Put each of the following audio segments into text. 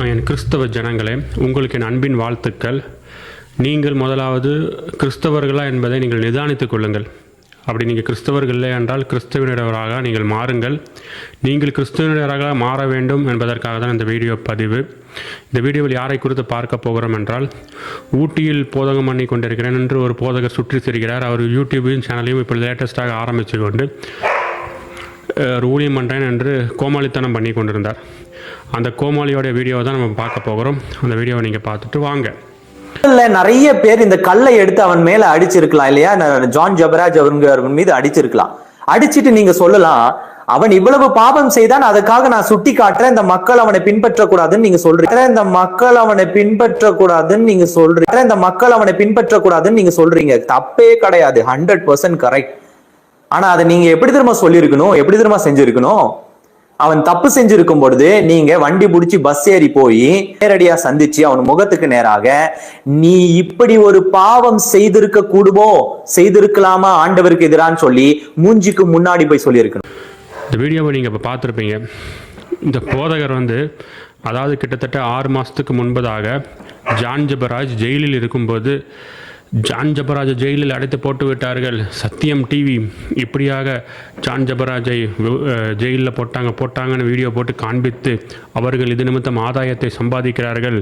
என் கிறிஸ்தவ ஜனங்களே உங்களுக்கு என் அன்பின் வாழ்த்துக்கள். நீங்கள் முதலாவது கிறிஸ்தவர்களா என்பதை நீங்கள் நிதானித்துக் கொள்ளுங்கள். அப்படி நீங்கள் கிறிஸ்தவர்கள் இல்லை என்றால் கிறிஸ்தவனராக நீங்கள் மாறுங்கள். நீங்கள் கிறிஸ்தவனராக மாற வேண்டும் என்பதற்காக தான் இந்த வீடியோ பதிவு. இந்த வீடியோவில் யாரை குறித்து பார்க்க போகிறோம் என்றால் ஊட்டியில் போதகம் பண்ணி கொண்டிருக்கிறேன். என்று ஒரு போதகர் சுற்றி திரிகிறார் அவர் யூடியூபையும் சேனலையும் இப்போ லேட்டஸ்ட்டாக ஆரம்பித்து கொண்டு ஒரு ஊழியம் பண்ணுறேன் என்று கோமாளித்தனம் பண்ணி கொண்டிருந்தார். அந்த கோமாளியோடைய வீடியோவை தான் நம்ம பார்க்க போகிறோம். அந்த வீடியோவை நீங்கள் பார்த்துட்டு வாங்க. இல்ல நிறைய பேர் இந்த கல்லை எடுத்து அவன் மேல அடிச்சிருக்கலாம் இல்லையா? ஜான் ஜபராஜ் அவங்க மீது அடிச்சிருக்கலாம். அடிச்சிட்டு நீங்க சொல்லலாம் அவன் இவ்வளவு பாபம் செய்தான் அதுக்காக நான் சுட்டி காட்டுறேன் இந்த மக்கள் அவனை பின்பற்றக்கூடாதுன்னு நீங்க சொல்றீங்க. இந்த மக்கள் அவனை பின்பற்றக்கூடாதுன்னு நீங்க சொல்றீங்க. இந்த மக்கள் அவனை பின்பற்றக்கூடாதுன்னு நீங்க சொல்றீங்க. தப்பே கிடையாது ஹண்ட்ரட் பர்சன்ட் கரெக்ட் ஆனா அதை நீங்க எப்படி திரும்ப சொல்லியிருக்கணும்? எப்படி திரும்ப செஞ்சிருக்கணும்? அவன் தப்பு செஞ்சிருக்கும் பொழுது நீங்க வண்டி பிடிச்சி பஸ் ஏறி போய் நேரடியா சந்திச்சு அவன் முகத்துக்கு நேராக நீ இப்படி ஒரு பாவம் செய்திருக்க கூடுமோ? செய்திருக்கலாமா? ஆண்டவருக்கு எதிரான்னு சொல்லி மூஞ்சிக்கு முன்னாடி போய் சொல்லியிருக்கணும். இந்த வீடியோவை நீங்கள் இப்போ பார்த்துருப்பீங்க. இந்த போதகர் வந்து அதாவது கிட்டத்தட்ட ஆறு மாதத்துக்கு முன்பதாக ஜான் ஜபராஜ் ஜெயிலில் இருக்கும்போது ஜான் ஜபராஜை ஜெயிலில் அடைத்து போட்டு விட்டார்கள் சத்தியம் டிவி இப்படியாக ஜான் ஜபராஜை ஜெயிலில் போட்டாங்க போட்டாங்கன்னு வீடியோ போட்டு காண்பித்து அவர்கள் இது நிமித்தம் ஆதாயத்தை சம்பாதிக்கிறார்கள்.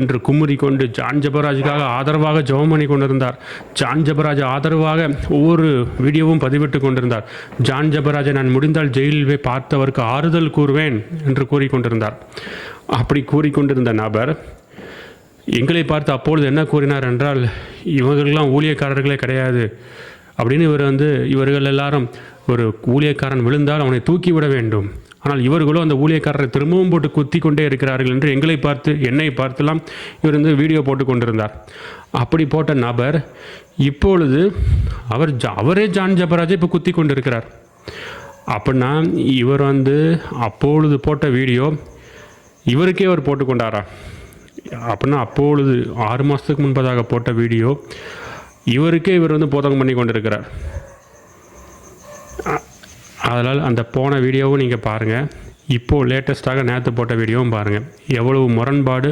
என்று குமுறி கொண்டு ஜான் ஜபராஜுக்காக ஆதரவாக ஜெபம் பண்ணி கொண்டிருந்தார். ஜான் ஜபராஜ் ஆதரவாக ஒவ்வொரு வீடியோவும் பதிவிட்டு கொண்டிருந்தார். ஜான் ஜபராஜை நான் முடிந்தால் ஜெயிலில் போய் பார்த்தவருக்கு ஆறுதல் கூறுவேன் என்று கூறிக்கொண்டிருந்தார் அப்படி கூறிக்கொண்டிருந்த நபர் எங்களை பார்த்து அப்பொழுது என்ன கூறினார் என்றால் இவர்கள்லாம் ஊழியக்காரர்களே கிடையாது. அப்படின்னு இவர் வந்து இவர்கள் எல்லாரும் ஒரு ஊழியக்காரன் விழுந்தால் அவனை தூக்கிவிட வேண்டும். ஆனால் இவர்களோ அந்த ஊழியக்காரரை திரும்பவும் போட்டு குத்தி கொண்டே இருக்கிறார்கள் என்று எங்களை பார்த்து என்னை பார்த்துலாம் இவர் வந்து வீடியோ போட்டு கொண்டிருந்தார். அப்படி போட்ட நபர் இப்பொழுது அவர் ஜா- அவரே ஜான் ஜபராஜை இப்போ குத்தி கொண்டிருக்கிறார். அப்படின்னா இவர் வந்து அப்பொழுது போட்ட வீடியோ இவருக்கே அவர் போட்டுக்கொண்டாரா அப்படின்னா அப்பொழுது ஆறு மாதத்துக்கு முன்பதாக போட்ட வீடியோ இவருக்கே இவர் வந்து போதகம் பண்ணி கொண்டிருக்கிறார். அதனால் அந்த போன வீடியோவும் நீங்கள் பாருங்கள் இப்போது லேட்டஸ்ட்டாக நேற்று போட்ட வீடியோவும் பாருங்கள் எவ்வளவு முரண்பாடு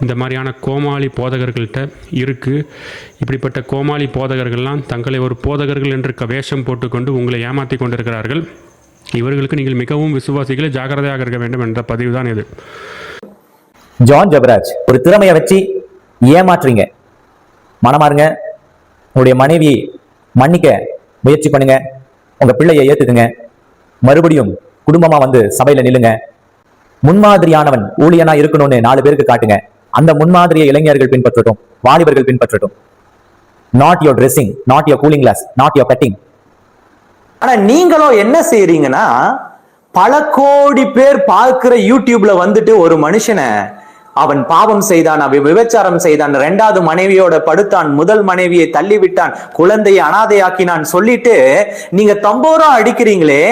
இந்த மாதிரியான கோமாளி போதகர்கள்ட்ட இருக்குது இப்படிப்பட்ட கோமாளி போதகர்கள்லாம் தங்களை ஒரு போதகர்கள் என்று க- வேஷம் போட்டுக்கொண்டு உங்களை ஏமாற்றி கொண்டிருக்கிறார்கள். இவர்களுக்கு நீங்கள் மிகவும் விசுவாசிகளை ஜாக்கிரதையாக இருக்க வேண்டும் என்ற பதிவு தான் இது. ஜான் ஜபராஜ் ஒரு திறமையை வச்சு ஏமாற்றுறீங்க. மனமாருங்க உங்களுடைய மனைவியை மன்னிக்க முயற்சி பண்ணுங்க. உங்க பிள்ளையை ஏத்துக்குங்க. மறுபடியும் குடும்பமா வந்து சபையில நில்லுங்க. முன்மாதிரியானவன் ஊழியனா இருக்கணும்னு நாலு பேருக்கு காட்டுங்க. அந்த முன்மாதிரியை இளைஞர்கள் பின்பற்றட்டும். வாலிபர்கள் பின்பற்றட்டும். Not your dressing not your cooling glass not your cutting ஆனா நீங்களும் என்ன செய்றீங்கன்னா பல கோடி பேர் பார்க்கிற யூடியூப்ல வந்துட்டு ஒரு மனுஷனை அவன் பாவம் செய்தான் அவன் விபச்சாரம் செய்தான் ரெண்டாவது மனைவியோட படுத்தான் முதல் மனைவியை தள்ளிவிட்டான் குழந்தையை அனாதையாக்கினான். சொல்லிட்டு நீங்க தம்போரா அடிக்கிறீங்களே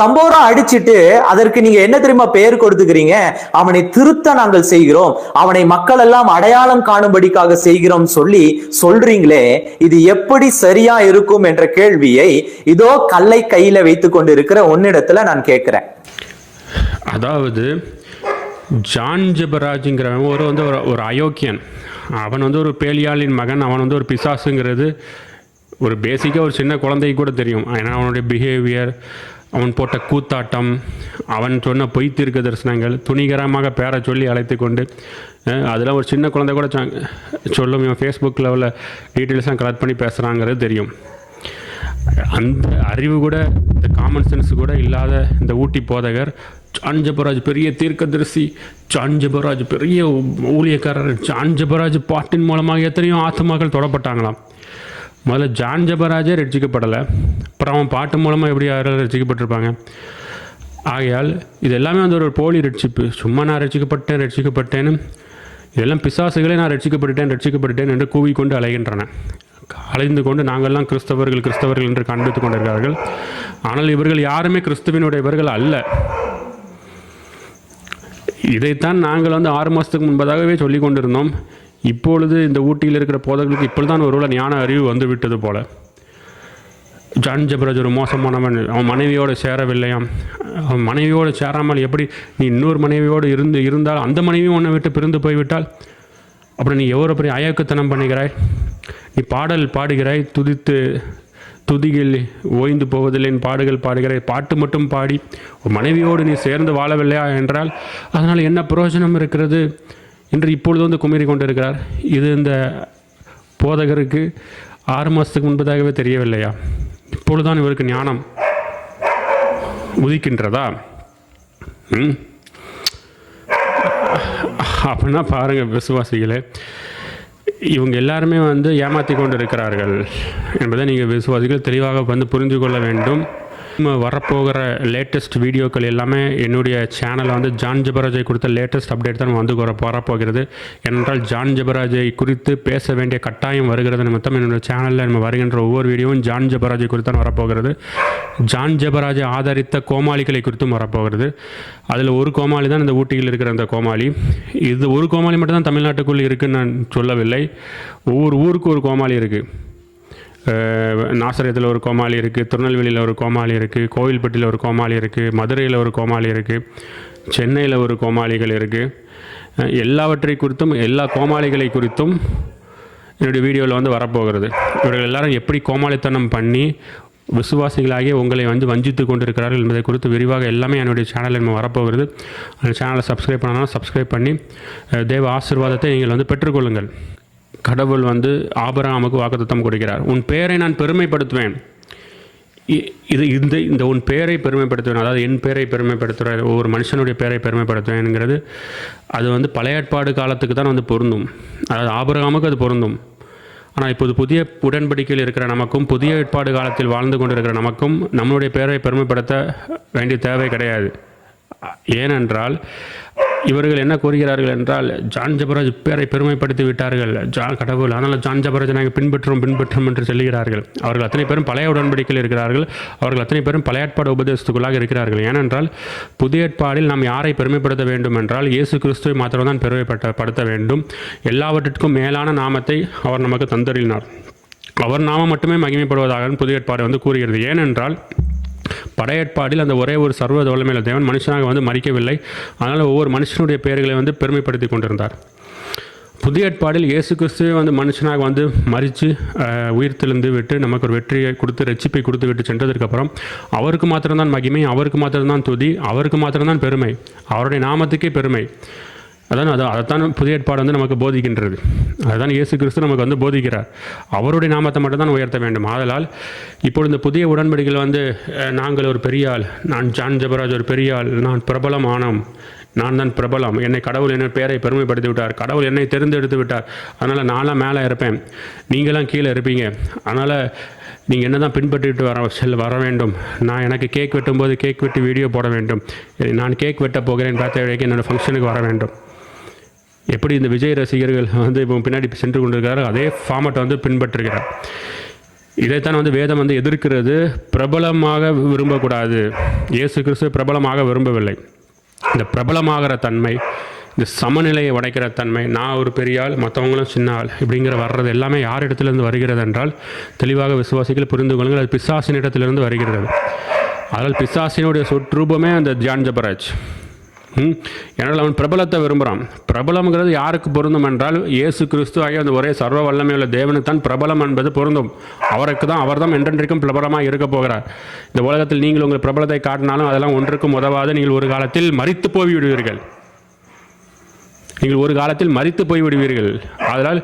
தம்போரா அடிச்சிட்டு அதற்கு நீங்க என்ன தெரியுமா பெயர் கொடுத்துக்கிறீங்க? அவனை திருத்த நாங்கள் செய்கிறோம் அவனை மக்கள் எல்லாம் அடையாளம் காணும்படிக்காக செய்கிறோம் சொல்லி சொல்றீங்களே இது எப்படி சரியா இருக்கும் என்ற கேள்வியை இதோ கல்லை கையில வைத்துக் கொண்டு இருக்கிற ஒன்னிடத்துல நான் கேட்கிறேன். அதாவது ஜான் ஜபராஜுங்கிறவன் ஒரு வந்து ஒரு ஒரு அயோக்கியன். அவன் வந்து ஒரு பேலியாளின் மகன் அவன் வந்து ஒரு பிசாசுங்கிறது ஒரு பேசிக்காக ஒரு சின்ன குழந்தைக்கு கூட தெரியும். ஏன்னா அவனுடைய பிஹேவியர் அவன் போட்ட கூத்தாட்டம் அவன் சொன்ன பொய் தீர்க்க தரிசனங்கள் துணிகரமாக பேரை சொல்லி அழைத்து கொண்டு அதெல்லாம் ஒரு சின்ன குழந்தை கூட சொல்லும். இவன் ஃபேஸ்புக் லெவலில் டீட்டெயில்ஸ்லாம் கலெக்ட் பண்ணி பேசுகிறாங்கிறது தெரியும். அந்த அறிவு கூட இந்த காமன் சென்ஸ் கூட இல்லாத இந்த ஊட்டி போதகர் சாஞ்சபராஜ் பெரிய தீர்க்கதரிசி சாஞ்சபராஜ் பெரிய ஊழியக்காரர் சாஞ்சபராஜ் பாட்டின் மூலமாக எத்தனையோ ஆத்மாக்கள் தொடப்பட்டாங்களாம். முதல்ல ஜான் ஜபராஜே ரட்சிக்கப்படலை. அப்புறம் அவன் பாட்டு மூலமாக எப்படி யாராவது ரட்சிக்கப்பட்டிருப்பாங்க? ஆகையால் இது எல்லாமே வந்து ஒரு போலி ரட்சிப்பு. சும்மா நான் ரட்சிக்கப்பட்டேன் ரட்சிக்கப்பட்டேன்னு. இதெல்லாம் பிசாசுகளே நான் ரட்சிக்கப்பட்டுட்டேன் ரட்சிக்கப்பட்டுட்டேன் என்று கூவிக்கொண்டு அலைகின்றன. அலைந்து கொண்டு நாங்கள்லாம் கிறிஸ்தவர்கள் கிறிஸ்தவர்கள் என்று கண்டித்து கொண்டிருக்கிறார்கள். ஆனால் இவர்கள் யாருமே கிறிஸ்துவினுடையவர்கள் அல்ல. இதைத்தான் நாங்கள் வந்து ஆறு மாதத்துக்கு முன்பதாகவே சொல்லி கொண்டிருந்தோம். இப்பொழுது இந்த ஊட்டியில் இருக்கிற போதர்களுக்கு இப்பொழுதுதான் ஒருவேளை ஞான அறிவு வந்து விட்டது போல. ஜான் ஜபராஜ் ஒரு மோசமானவன் அவன் மனைவியோடு சேரவில்லையாம். அவன் மனைவியோடு சேராமல் எப்படி நீ இன்னொரு மனைவியோடு இருந்து இருந்தால் அந்த மனைவியும் உன்னை விட்டு பிரிந்து போய்விட்டால்? அப்புறம் நீ எவ்வளோ பெரிய அயக்கத்தனம் பண்ணுகிறாய்? நீ பாடல் பாடுகிறாய் துதித்து துதிகள் ஓய்ந்து போவதில்லை. பாடுகள் பாடுகிற பாட்டு மட்டும் பாடி உன் மனைவியோடு நீ சேர்ந்து வாழவில்லையா என்றால் அதனால் என்ன பிரயோஜனம் இருக்கிறது என்று இப்பொழுது வந்து குமரி கொண்டிருக்கிறார். இது இந்த போதகருக்கு ஆறு மாதத்துக்கு முன்பதாகவே தெரியவில்லையா? இப்பொழுதுதான் இவருக்கு ஞானம் உதிக்கின்றதா? அப்படின்னா பாருங்கள் விசுவாசிகளே. இவங்க எல்லாருமே வந்து ஏமாற்றி கொண்டு இருக்கிறார்கள் என்பதை நீங்கள் விசுவாசிகள் தெளிவாக வந்து புரிந்து கொள்ள வேண்டும். வரப்போகிற லேட்டஸ்ட் வீடியோக்கள் எல்லாமே என்னுடைய சேனலில் வந்து ஜான் ஜபராஜை கொடுத்த லேட்டஸ்ட் அப்டேட் தான் வந்து வரப்போகிறது. ஏனென்றால் ஜான் ஜபராஜை குறித்து பேச வேண்டிய கட்டாயம் வருகிறது நிமித்தம் என்னுடைய சேனலில் நம்ம வருகின்ற ஒவ்வொரு வீடியோவும் ஜான் ஜபராஜை குறித்து தான் வரப்போகிறது. ஜான் ஜபராஜை ஆதரித்த கோமாளிகளை குறித்தும் வரப்போகிறது. அதில் ஒரு கோமாளி தான் இந்த ஊட்டியில் இருக்கிற அந்த கோமாளி. இது ஒரு கோமாளி மட்டும் தான் தமிழ்நாட்டுக்குள் இருக்குன்னு நான் சொல்லவில்லை. ஒவ்வொரு ஊருக்கு ஒரு கோமாளி இருக்குது நாசரத்தில் ஒரு கோமாளி இருக்குது திருநெல்வேலியில் ஒரு கோமாளி இருக்குது கோவில்பட்டியில் ஒரு கோமாளி இருக்குது மதுரையில் ஒரு கோமாளி இருக்குது சென்னையில் ஒரு கோமாளிகள் இருக்குது எல்லாவற்றை குறித்தும் எல்லா கோமாளிகளை குறித்தும் என்னுடைய வீடியோவில் வந்து வரப்போகிறது. இவர்கள் எல்லாரும் எப்படி கோமாளித்தனம் பண்ணி விசுவாசிகளாகிய உங்களை வந்து வஞ்சித்து கொண்டிருக்கிறார்கள் என்பதை குறித்து விரிவாக எல்லாமே என்னுடைய சேனலில் நம்ம வரப்போகிறது. அந்த சேனலை சப்ஸ்கிரைப் பண்ணாலும் சப்ஸ்கிரைப் பண்ணி தேவ ஆசீர்வாதத்தை நீங்கள் வந்து பெற்றுக்கொள்ளுங்கள். கடவுள் வந்து ஆபராமுக்கு வாக்குத்தத்தம் கொடுக்கிறார். உன் பெயரை நான் பெருமைப்படுத்துவேன். இ- இது இந்த இந்த உன் பெயரை பெருமைப்படுத்துவேன். அதாவது என் பெயரை பெருமைப்படுத்துகிற ஒவ்வொரு மனுஷனுடைய பெயரை பெருமைப்படுத்துவேன்ங்கிறது அது வந்து பழைய ஏற்பாடு காலத்துக்கு தான் வந்து பொருந்தும். அதாவது ஆபரகாமுக்கு அது பொருந்தும். ஆனால் இப்போது புதிய உடன்படிக்கையில் இருக்கிற நமக்கும் புதிய ஏற்பாடு காலத்தில் வாழ்ந்து கொண்டிருக்கிற நமக்கும் நம்மளுடைய பெயரை பெருமைப்படுத்த வேண்டிய தேவை கிடையாது. ஏனென்றால் இவர்கள் என்ன கூறுகிறார்கள் என்றால் ஜான் ஜபராஜ் பேரை பெருமைப்படுத்தி விட்டார்கள். ஜான் கடவுள் அதனால் ஜான் ஜபராஜ் நாங்கள் பின்பற்றும் பின்பற்றும் என்று சொல்லுகிறார்கள். அவர்கள் அத்தனை பேரும் பழைய உடன்படிக்கையில் இருக்கிறார்கள். அவர்கள் அத்தனை பேரும் பழைய ஏற்பாடு உபதேசத்துக்குள்ளாக இருக்கிறார்கள். ஏனென்றால் புதிய ஏற்பாடில் நாம் யாரை பெருமைப்படுத்த வேண்டும் என்றால் இயேசு கிறிஸ்துவை மாத்திரம்தான் பெருமைப்பட்ட படுத்த வேண்டும். எல்லாவற்றிற்கும் மேலான நாமத்தை அவர் நமக்கு தந்தறினார் அவர் நாமம் மட்டுமே மகிமைப்படுவதாக புதிய ஏற்பாடு வந்து கூறுகிறது. ஏனென்றால் படையற்பாடில் அந்த ஒரே ஒரு சர்வ வல்லமையில தேவன் மனுஷனாக வந்து மறிக்கவில்லை அதனால் ஒவ்வொரு மனுஷனுடைய பெயர்களை வந்து பெருமைப்படுத்தி கொண்டிருந்தார். புதிய ஏற்பாடில் இயேசு கிறிஸ்துவே வந்து மனுஷனாக வந்து மறித்து உயிர் தெளிந்து விட்டு நமக்கு ஒரு வெற்றியை கொடுத்து ரட்சிப்பை கொடுத்து விட்டு சென்றதற்கப்புறம் அவருக்கு மாத்திரம்தான் மகிமை அவருக்கு மாத்திரம்தான் துதி அவருக்கு மாத்திரம்தான் பெருமை. அவருடைய நாமத்துக்கே பெருமை. அதான் அதை அதைத்தான் புதிய ஏற்பாடு வந்து நமக்கு போதிக்கின்றது. அதுதான் இயேசு கிறிஸ்து நமக்கு வந்து போதிக்கிறார். அவருடைய நாமத்தை மட்டும் தான் உயர்த்த வேண்டும். ஆதலால் இப்பொழுது இந்த புதிய உடன்படிக்கையில் வந்து நாங்கள் ஒரு பெரிய ஆள். நான் ஜான் ஜபராஜ் ஒரு பெரிய ஆள். நான் பிரபலம் ஆனோம் நான் தான் பிரபலம். என்னை கடவுள் என்ன பேரை பெருமைப்படுத்தி விட்டார் கடவுள் என்னை தெரிந்தெடுத்து விட்டார். அதனால் நான்லாம் மேலே இருப்பேன். நீங்களாம் கீழே இருப்பீங்க. அதனால் நீங்கள் என்ன தான் பின்பற்றிட்டு வர செல் வர வேண்டும். நான் எனக்கு கேக் வெட்டும்போது கேக் வெட்டி வீடியோ போட வேண்டும். நான் கேக் வெட்ட போகிறேன். பார்த்த வரைக்கும் என்னோடய ஃபங்க்ஷனுக்கு வர வேண்டும். எப்படி இந்த விஜய் ரசிகர்கள் வந்து இப்போ பின்னாடி சென்று கொண்டிருக்காரோ அதே ஃபார்மட்டை வந்து பின்பற்றுகிறார். இதைத்தான் வந்து வேதம் வந்து எதிர்க்கிறது. பிரபலமாக விரும்பக்கூடாது. இயேசு கிறிஸ்து பிரபலமாக விரும்பவில்லை. இந்த பிரபலமாகிற தன்மை இந்த சமநிலையை உடைக்கிற தன்மை நான் ஒரு பெரிய ஆள் மற்றவங்களும் சின்ன ஆள் இப்படிங்கிற வர்றது எல்லாமே யார் இடத்துலேருந்து வருகிறது என்றால் தெளிவாக விசுவாசிகள் புரிந்து கொள்ளுங்கள். அது பிசாசின் இடத்திலிருந்து வருகிறது. அதனால் பிசாசினுடைய சொற்றூபமே அந்த ஜான் ஜபராஜ். ம்? ஏன்னால் அவன் பிரபலத்தை விரும்புகிறான். பிரபலம்ங்கிறது யாருக்கு பொருந்தும் என்றால் இயேசு கிறிஸ்து ஆகிய அந்த ஒரே சர்வ வல்லமையுள்ள தேவனுக்கு தான் பிரபலம் என்பது பொருந்தும். அவருக்கு தான் அவர் தான் என்றென்றைக்கும் பிரபலமாக இருக்க போகிறார். இந்த உலகத்தில் நீங்கள் உங்கள் பிரபலத்தை காட்டினாலும் அதெல்லாம் ஒன்றுக்கும் உதவாது. நீங்கள் ஒரு காலத்தில் மறித்து போய் விடுவீர்கள் நீங்கள் ஒரு காலத்தில் மறித்து போய் விடுவீர்கள் அதனால்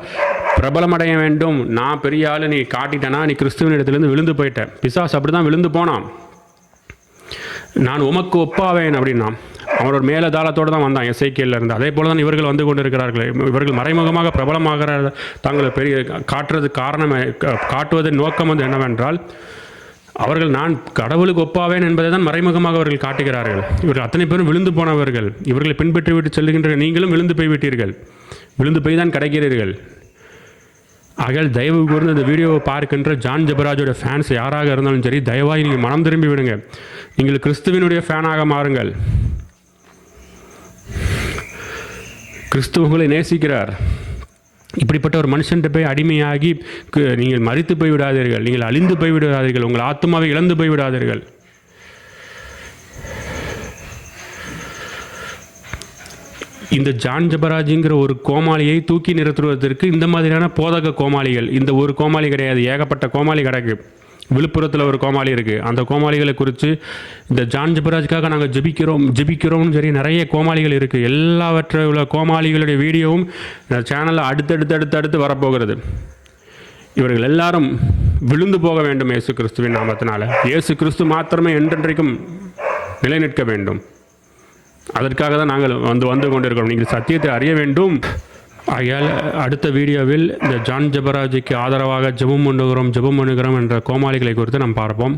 பிரபலமடைய வேண்டும். நான் பெரிய ஆள் நீ காட்டிட்டேனா நீ கிறிஸ்துவின் இடத்துலேருந்து விழுந்து போயிட்டேன் பிசாஸ் அப்படி தான் விழுந்து போனான். நான் உமக்கு ஒப்பாவேன் அப்படின்னா அவனோட மேலதாளத்தோடு தான் வந்தான் எஸ்ஐகேல இருந்து. அதே போல தான் இவர்கள் வந்து கொண்டிருக்கிறார்கள். இவர்கள் மறைமுகமாக பிரபலமாகிற தாங்களை பெரிய காட்டுறது காரணம் காட்டுவதன் நோக்கம் வந்து என்னவென்றால் அவர்கள் நான் கடவுளுக்கு ஒப்பாவேன் என்பதை தான் மறைமுகமாக அவர்கள் காட்டுகிறார்கள். இவர்கள் அத்தனை பேரும் விழுந்து போனவர்கள். இவர்களை பின்பற்றி விட்டு செல்லுகின்ற நீங்களும் விழுந்து போய்விட்டீர்கள். விழுந்து போய் தான் கிடைக்கிறீர்கள். அகல் தயவு கூர்ந்து இந்த வீடியோவை பார்க்கின்ற ஜான் ஜபராஜோட ஃபேன்ஸ் யாராக இருந்தாலும் சரி தயவாக நீங்கள் மனம் திரும்பி விடுங்க. நீங்கள் கிறிஸ்துவினுடைய ஃபேனாக மாறுங்கள். கிறிஸ்துவங்களை நேசிக்கிறார். இப்படிப்பட்ட ஒரு மனுஷன்ட்ட போய் அடிமையாகி நீங்கள் மறித்து போய் விடாதீர்கள் நீங்கள் அழிந்து போய்விடாதீர்கள். உங்கள் ஆத்மாவை இழந்து போய் விடாதீர்கள் இந்த ஜான் ஜபராஜுங்கிற ஒரு கோமாளியை தூக்கி நிறுத்துவதற்கு இந்த மாதிரியான போதக கோமாளிகள் இந்த ஒரு கோமாளி கிடையாது. ஏகப்பட்ட கோமாளி கிடக்கு. விழுப்புரத்தில் ஒரு கோமாளி இருக்குது அந்த கோமாளிகளை குறித்து இந்த ஜான் ஜபராஜுக்காக நாங்கள் ஜெபிக்கிறோம் ஜெபிக்கிறோம்னு சரி நிறைய கோமாளிகள் இருக்குது எல்லாவற்றை உள்ள கோமாளிகளுடைய வீடியோவும் இந்த சேனலில் அடுத்தடுத்து அடுத்து அடுத்து வரப்போகிறது. இவர்கள் எல்லாரும் விழுந்து போக வேண்டும் இயேசு கிறிஸ்துவின் நாமத்தினால். இயேசு கிறிஸ்து மாத்திரமே என்றென்றைக்கும் நிலைநிற்க வேண்டும். அதற்காக தான் நாங்கள் வந்து வந்து கொண்டிருக்கிறோம். நீங்கள் சத்தியத்தை அறிய வேண்டும். ஆகையால் அடுத்த வீடியோவில் இந்த ஜான் ஜபராஜுக்கு ஆதரவாக ஜெபம் பண்ணுகிறோம் ஜெபம் பண்ணுகிறோம் என்ற கோமாளிகளை குறித்து நாம் பார்ப்போம்.